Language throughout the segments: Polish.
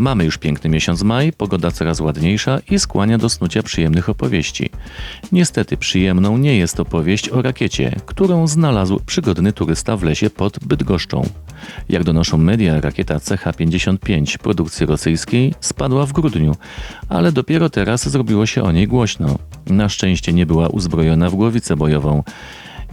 Mamy już piękny miesiąc maj, pogoda coraz ładniejsza i skłania do snucia przyjemnych opowieści. Niestety przyjemną nie jest opowieść o rakiecie, którą znalazł przygodny turysta w lesie pod Bydgoszczą. Jak donoszą media, rakieta CH-55 produkcji rosyjskiej spadła w grudniu, ale dopiero teraz zrobiło się o niej głośno. Na szczęście nie była uzbrojona w głowicę bojową.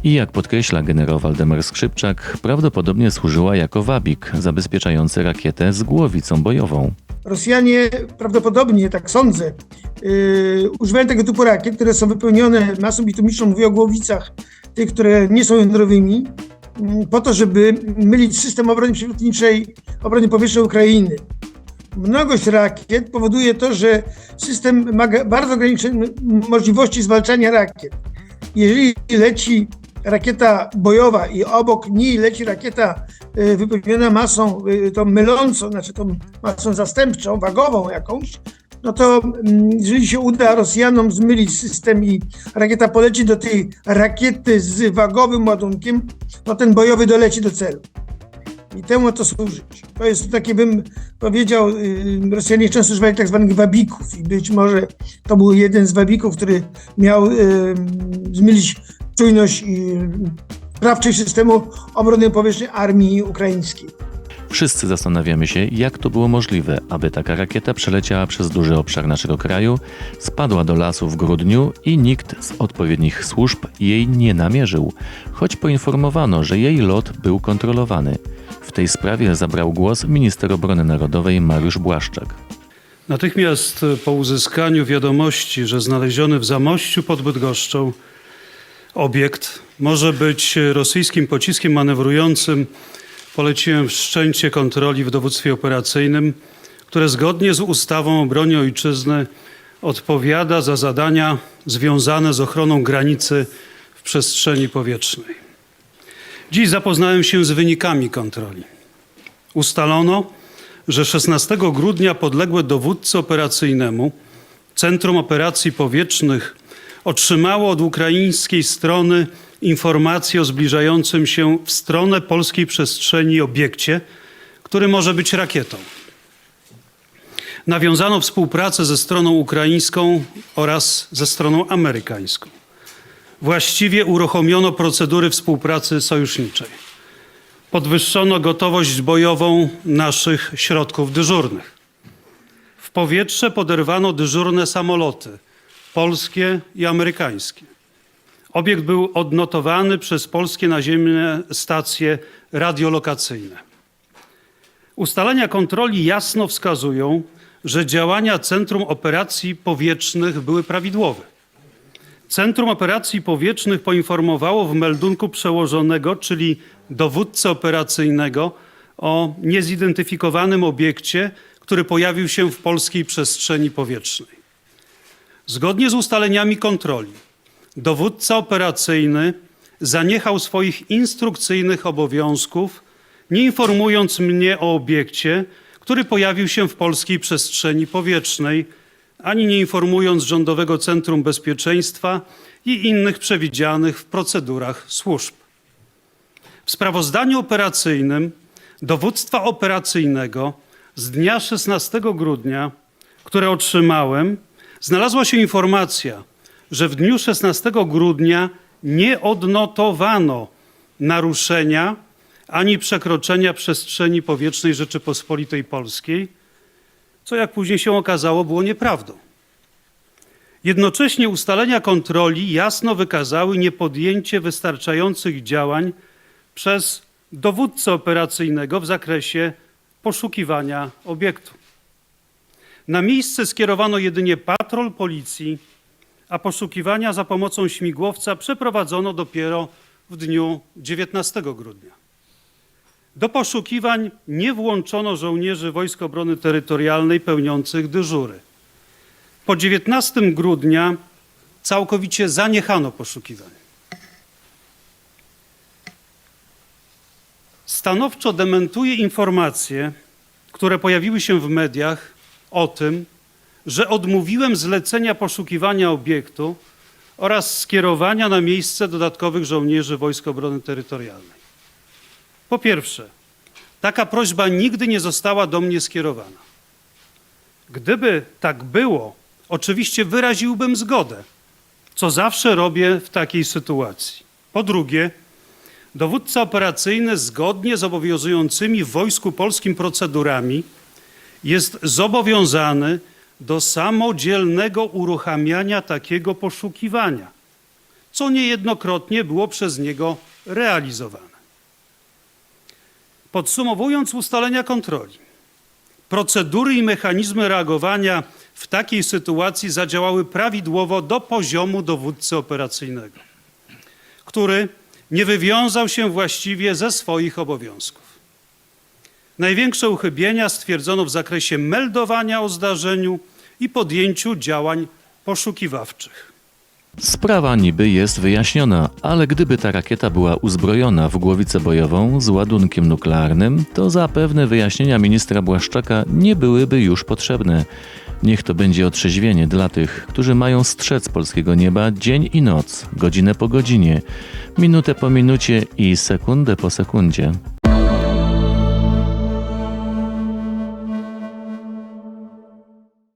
I jak podkreśla generał Waldemar Skrzypczak, prawdopodobnie służyła jako wabik zabezpieczający rakietę z głowicą bojową. Rosjanie prawdopodobnie, tak sądzę, yy, używają tego typu rakiet, które są wypełnione masą bitumiczną, mówię o głowicach, tych, które nie są jądrowymi, yy, po to, żeby mylić system obrony przeciwlotniczej, obrony powietrznej Ukrainy. Mnogość rakiet powoduje to, że system ma bardzo ograniczone możliwości zwalczania rakiet. Jeżeli leci rakieta bojowa i obok niej leci rakieta y, wypełniona masą y, tą mylącą, znaczy tą masą zastępczą, wagową jakąś, no to mm, jeżeli się uda Rosjanom zmylić system i rakieta poleci do tej rakiety z wagowym ładunkiem, no ten bojowy doleci do celu. I temu to służyć. To jest takie, bym powiedział, y, Rosjanie często używali tak zwanych wabików i być może to był jeden z wabików, który miał zmylić czujność i sprawczej systemu obrony powietrznej armii ukraińskiej. Wszyscy zastanawiamy się, jak to było możliwe, aby taka rakieta przeleciała przez duży obszar naszego kraju, spadła do lasu w grudniu i nikt z odpowiednich służb jej nie namierzył, choć poinformowano, że jej lot był kontrolowany. W tej sprawie zabrał głos minister obrony narodowej Mariusz Błaszczak. Natychmiast po uzyskaniu wiadomości, że znaleziony w Zamościu pod Bydgoszczą obiekt może być rosyjskim pociskiem manewrującym, poleciłem wszczęcie kontroli w dowództwie operacyjnym, które zgodnie z ustawą o obronie ojczyzny odpowiada za zadania związane z ochroną granicy w przestrzeni powietrznej. Dziś zapoznałem się z wynikami kontroli. Ustalono, że 16 grudnia podległe dowódcy operacyjnemu Centrum Operacji Powietrznych otrzymało od ukraińskiej strony informację o zbliżającym się w stronę polskiej przestrzeni obiekcie, który może być rakietą. Nawiązano współpracę ze stroną ukraińską oraz ze stroną amerykańską. Właściwie uruchomiono procedury współpracy sojuszniczej podwyższono gotowość bojową naszych środków dyżurnych. W powietrze poderwano dyżurne samoloty polskie i amerykańskie. Obiekt był odnotowany przez polskie naziemne stacje radiolokacyjne. Ustalenia kontroli jasno wskazują, że działania Centrum Operacji Powietrznych były prawidłowe. Centrum Operacji Powietrznych poinformowało w meldunku przełożonego, czyli dowódcę operacyjnego, o niezidentyfikowanym obiekcie, który pojawił się w polskiej przestrzeni powietrznej. Zgodnie z ustaleniami kontroli, dowódca operacyjny zaniechał swoich instrukcyjnych obowiązków, nie informując mnie o obiekcie, który pojawił się w polskiej przestrzeni powietrznej, ani nie informując Rządowego Centrum Bezpieczeństwa i innych przewidzianych w procedurach służb. W sprawozdaniu operacyjnym dowództwa operacyjnego z dnia 16 grudnia, które otrzymałem, znalazła się informacja, że w dniu 16 grudnia nie odnotowano naruszenia ani przekroczenia przestrzeni powietrznej Rzeczypospolitej Polskiej, co jak później się okazało było nieprawdą. Jednocześnie ustalenia kontroli jasno wykazały niepodjęcie wystarczających działań przez dowódcę operacyjnego w zakresie poszukiwania obiektu. Na miejsce skierowano jedynie patrol policji, a poszukiwania za pomocą śmigłowca przeprowadzono dopiero w dniu 19 grudnia. Do poszukiwań nie włączono żołnierzy Wojsk Obrony Terytorialnej pełniących dyżury. Po 19 grudnia całkowicie zaniechano poszukiwań. Stanowczo dementuje informacje, które pojawiły się w mediach o tym, że odmówiłem zlecenia poszukiwania obiektu oraz skierowania na miejsce dodatkowych żołnierzy Wojsk Obrony Terytorialnej. Po pierwsze, taka prośba nigdy nie została do mnie skierowana. Gdyby tak było, oczywiście wyraziłbym zgodę, co zawsze robię w takiej sytuacji. Po drugie, dowódca operacyjny zgodnie z obowiązującymi w Wojsku Polskim procedurami jest zobowiązany do samodzielnego uruchamiania takiego poszukiwania, co niejednokrotnie było przez niego realizowane. Podsumowując ustalenia kontroli, procedury i mechanizmy reagowania w takiej sytuacji zadziałały prawidłowo do poziomu dowódcy operacyjnego, który nie wywiązał się właściwie ze swoich obowiązków. Największe uchybienia stwierdzono w zakresie meldowania o zdarzeniu i podjęciu działań poszukiwawczych. Sprawa niby jest wyjaśniona, ale gdyby ta rakieta była uzbrojona w głowicę bojową z ładunkiem nuklearnym, to zapewne wyjaśnienia ministra Błaszczaka nie byłyby już potrzebne. Niech to będzie otrzeźwienie dla tych, którzy mają strzec polskiego nieba dzień i noc, godzinę po godzinie, minutę po minucie i sekundę po sekundzie.